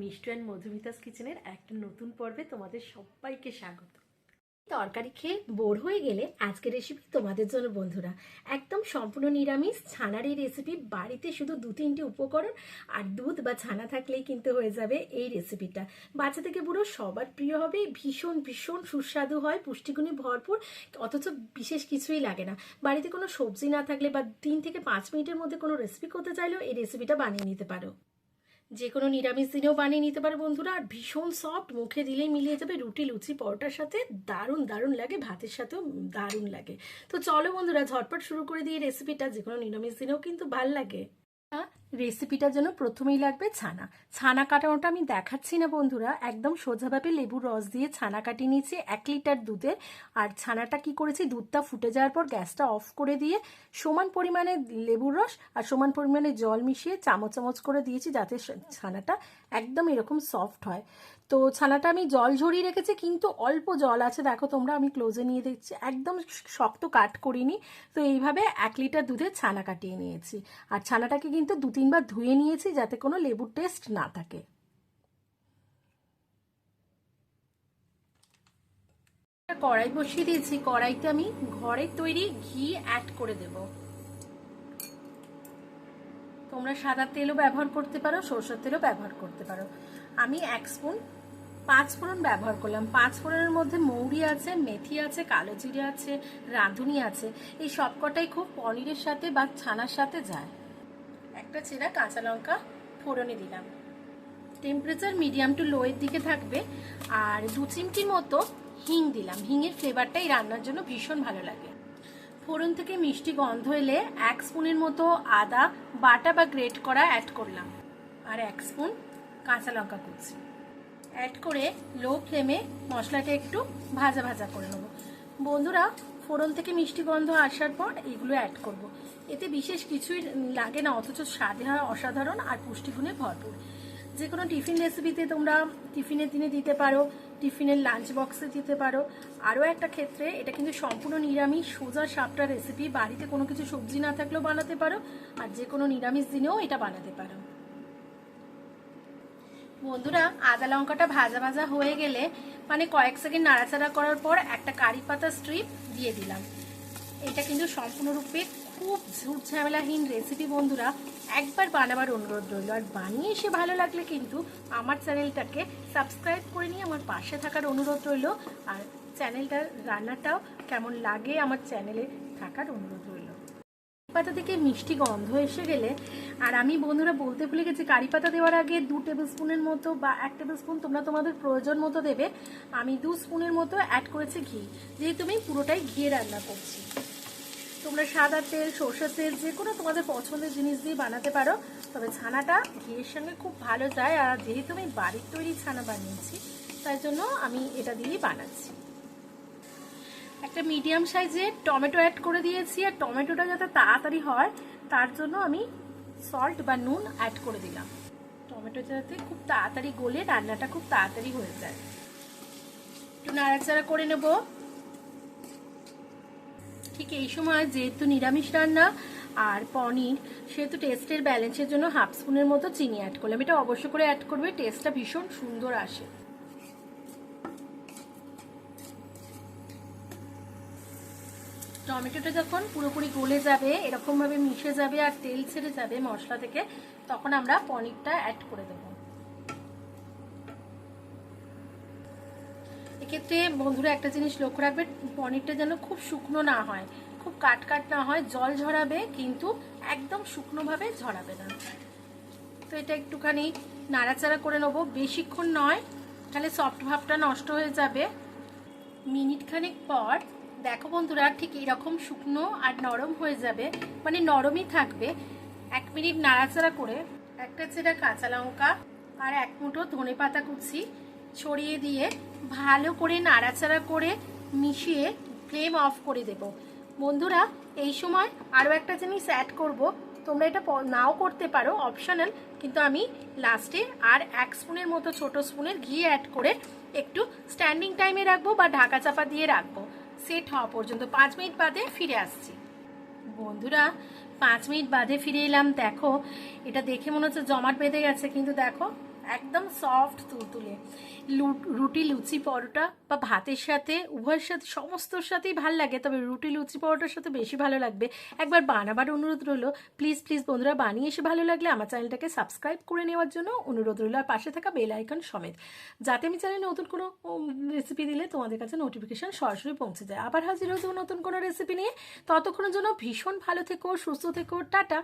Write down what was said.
মিষ্টি অ্যান্ড মধুমিতাস কিচেনের একটা নতুন পর্বে তোমাদের সবাইকে স্বাগত। তরকারি খেয়ে বোর হয়ে গেলে আজকের রেসিপি তোমাদের জন্য বন্ধুরা। একদম সম্পূর্ণ নিরামিষ, ছানার এই রেসিপি বাড়িতে শুধু দু তিনটে উপকরণ আর দুধ বা ছানা থাকলেই কিন্তু হয়ে যাবে এই রেসিপিটা বাচ্চা থেকে বুড়ো সবার প্রিয় হবে, ভীষণ ভীষণ সুস্বাদু হয়, পুষ্টিগুণে ভরপুর, অথচ বিশেষ কিছুই লাগে না। বাড়িতে কোনো সবজি না থাকলে বা তিন থেকে পাঁচ মিনিটের মধ্যে কোনো রেসিপি করতে চাইলেও এই রেসিপিটা বানিয়ে নিতে পারো। যে কোনো নিরামিষ দিনেও বানিয়ে নিতে পারে বন্ধুরা। আর ভীষণ সফট মুখে দিলেই মিলিয়ে যাবে রুটি, লুচি, পরোটার সাথে। দারুণ দারুণ লাগে, ভাতের সাথেও দারুণ লাগে। তো চলো বন্ধুরা, ঝটপট শুরু করে দিয়ে রেসিপিটা যে কোনো নিরামিষ দিনেও কিন্তু ভালো লাগে। রেসিপিটার জন্য প্রথমেই লাগবে ছানা। ছানা কাটানোটা আমি দেখাচ্ছি না বন্ধুরা। একদম সোজাভাবে লেবুর রস দিয়ে ছানা কাটিয়ে নিয়েছি, এক লিটার দুধের আর ছানাটা কি করেছি? দুধটা ফুটে যাওয়ার পর গ্যাসটা অফ করে দিয়ে সমান পরিমাণে লেবুর রস আর সমান পরিমাণে জল মিশিয়ে চামচ চামচ করে দিয়েছি যাতে ছানাটা একদম এরকম সফট হয়। তো ছানাটা আমি জল ঝরিয়ে রেখেছি, কিন্তু অল্প জল আছে। দেখো তোমরা, আমি ক্লোজে নিয়ে দেখছি। একদম শক্ত কাট করিনি। তো এইভাবে এক লিটার দুধের ছানা কাটিয়ে নিয়েছি। আর ছানাটাকে কিন্তু দু তিনবার ধুয়ে নিয়েছি যাতে কোনো লেবুর টেস্ট না থাকে। কড়াই বসিয়ে দিয়েছি। কড়াইতে আমি ঘরের তৈরি ঘি অ্যাড করে দেব। তোমরা সাদা তেলও ব্যবহার করতে পারো, সরষের তেলও ব্যবহার করতে পারো। আমি এক স্পুন, পাঁচ ফোড়ন ব্যবহার করলাম। পাঁচ ফোড়নের মধ্যে মৌরি আছে, মেথি আছে, কালো জিরে আছে, রাঁধুনি আছে। এই সবকটাই খুব পনিরের সাথে বা ছানার সাথে যায়। একটা চেরা কাঁচা লঙ্কা ফোড়নে দিলাম। টেম্পারেচার মিডিয়াম টু লোয়ের দিকে থাকবে আর দু চিমটি মতো হিং দিলাম। হিংয়ের ফ্লেভারটা এই রান্নার জন্য ভীষণ ভালো লাগে। ফোড়ন থেকে মিষ্টি গন্ধ এলে এক স্পুনের মতো আদা, বাটা বা গ্রেট করা অ্যাড করলাম। আর এক স্পুন কাঁচা লঙ্কা কুচি। অ্যাড করে লো ফ্লেমে মশলাটা একটু ভাজা ভাজা করে নেব। বন্ধুরা ফোড়ন থেকে মিষ্টি গন্ধ আসার পর এগুলো অ্যাড করব। এতে বিশেষ কিছুই লাগে না, অথচ স্বাদে হয় অসাধারণ আর পুষ্টিগুণে ভরপুর। যে কোনো টিফিন রেসিপিতে তোমরা টিফিনের দিনে দিতে পারো, টিফিনের লাঞ্চ বক্সে দিতে পারো। আরও একটা ক্ষেত্রে এটা কিন্তু সম্পূর্ণ নিরামিষ, সোজা সাপটা রেসিপি বাড়িতে কোনো কিছু সবজি না থাকলেও বানাতে পারো, আর যে কোনো নিরামিষ দিনেও এটা বানাতে পারো। বন্ধুরা, আদা লঙ্কাটা ভাজা ভাজা হয়ে গেলে মানে কয়েক সেকেন্ড নাড়াচাড়া করার পর একটা কারি পাতা স্ট্রিপ দিয়ে দিলাম। এটা কিন্তু সম্পূর্ণরূপে খুব ঝুট ঝামেলাহীন রেসিপি বন্ধুরা, একবার বানাবার অনুরোধ রইল। আর বানিয়ে এসে ভালো লাগলে কিন্তু আমার চ্যানেলটাকে সাবস্ক্রাইব করে নিয়ে আমার পাশে থাকার অনুরোধ রইল। আর চ্যানেলটার রান্নাটাও কেমন লাগে আমার চ্যানেলে থাকার অনুরোধ রইল। পাতা থেকে মিষ্টি গন্ধ এসে গেলে, আর আমি বন্ধুরা বলতে ভুলে গেছি কারি পাতা দেওয়ার আগে দু টেবিল স্পুনের মতো বা এক টেবিল স্পুন তোমরা তোমাদের প্রয়োজন মতো দেবে। আমি দু স্পুনের মতো অ্যাড করেছি ঘি, যেহেতু আমি পুরোটাই ঘিয়ে রান্না করছি। তোমরা সাদা তেল, সর্ষের তেল, যে কোনো তোমাদের পছন্দের জিনিস দিয়ে বানাতে পারো, তবে ছানাটা ঘিয়ের সঙ্গে খুব ভালো যায়, আর যেহেতু আমি বাড়ির তৈরি ছানা বানিয়েছি তাই জন্য আমি এটা দিয়েই বানাচ্ছি। একটা মিডিয়াম সাইজে টমেটো অ্যাড করে দিয়েছি, আর টমেটোটা যাতে তাড়াতাড়ি হয়, তার জন্য আমি সল্ট বা নুন অ্যাড করে দিলাম। টমেটো যাতে খুব তাড়াতাড়ি গলে, রান্নাটা খুব তাড়াতাড়ি হয়ে যায়। একটু নাড়াচাড়া করে নেব। ঠিক এই সময় যেহেতু নিরামিষ রান্না আর পনির, সেহেতু টেস্টের ব্যালেন্সের জন্য হাফ স্পুনের মতো চিনি অ্যাড করলাম। এটা অবশ্য করে অ্যাড করবে টেস্টটা ভীষণ সুন্দর আসে। টমেটোটা যখন পুরোপুরি গলে যাবে, এরকমভাবে মিশে যাবে আর তেল ছেড়ে যাবে মশলা থেকে, তখন আমরা পনিরটা অ্যাড করে দেব। এক্ষেত্রে বন্ধুরা একটা জিনিস লক্ষ্য রাখবে, পনিরটা যেন খুব শুকনো না হয়, খুব কাট কাট না হয়, জল ঝরাবে কিন্তু একদম শুকনোভাবে ঝরাবে না। তো এটা একটুখানি নাড়াচাড়া করে নেব, বেশিক্ষণ নয়, তাহলে সফট ভাবটা নষ্ট হয়ে যাবে। মিনিট খানেক পর দেখো বন্ধুরা, ঠিক এরকম শুকনো আর নরম হয়ে যাবে। মানে নরমই থাকবে। এক মিনিট নাড়াচাড়া করে একটা চেরা কাঁচা লঙ্কা আর এক মুঠো ধনে পাতা কুচি ছড়িয়ে দিয়ে ভালো করে নাড়াচাড়া করে মিশিয়ে ফ্লেম অফ করে দেব। বন্ধুরা, এই সময় আরও একটা জিনিস অ্যাড করব। তোমরা এটা নাও করতে পারো অপশনাল কিন্তু আমি লাস্টে আর এক স্পুনের মতো ছোট স্পুনের ঘি অ্যাড করে একটু স্ট্যান্ডিং টাইমে রাখব বা ঢাকা চাপা দিয়ে রাখব। সেট হওয়া পর্যন্ত পাঁচ মিনিট বাদে ফিরে আসছি। বন্ধুরা, পাঁচ মিনিট বাদে ফিরে এলাম। দেখো, এটা দেখে মনে হচ্ছে জমাট বেঁধে গেছে, কিন্তু দেখো একদম সফট তুলতুলে। রুটি লুচি পরোটা বা ভাতের সাথে, উভয়ের সাথে, সমস্তর সাথেই ভালো লাগে, তবে রুটি লুচি পরোটার সাথে বেশি ভালো লাগবে। একবার বানাবার অনুরোধ রইল। প্লিজ প্লিজ বন্ধুরা, বানিয়ে এসে ভালো লাগলে আমার চ্যানেলটাকে সাবস্ক্রাইব করে নেওয়ার জন্য অনুরোধ রইল। আর পাশে থাকা বেল আইকন সমেত, যাতে আমি চ্যানেলে নতুন কোনো রেসিপি দিলে তোমাদের কাছে নোটিফিকেশান সরাসরি পৌঁছে যায়। আবার হাজির হয়ে যাব নতুন কোনো রেসিপি নিয়ে। ততক্ষণের জন্য ভীষণ ভালো থেকো, সুস্থ থেকো, টাটা!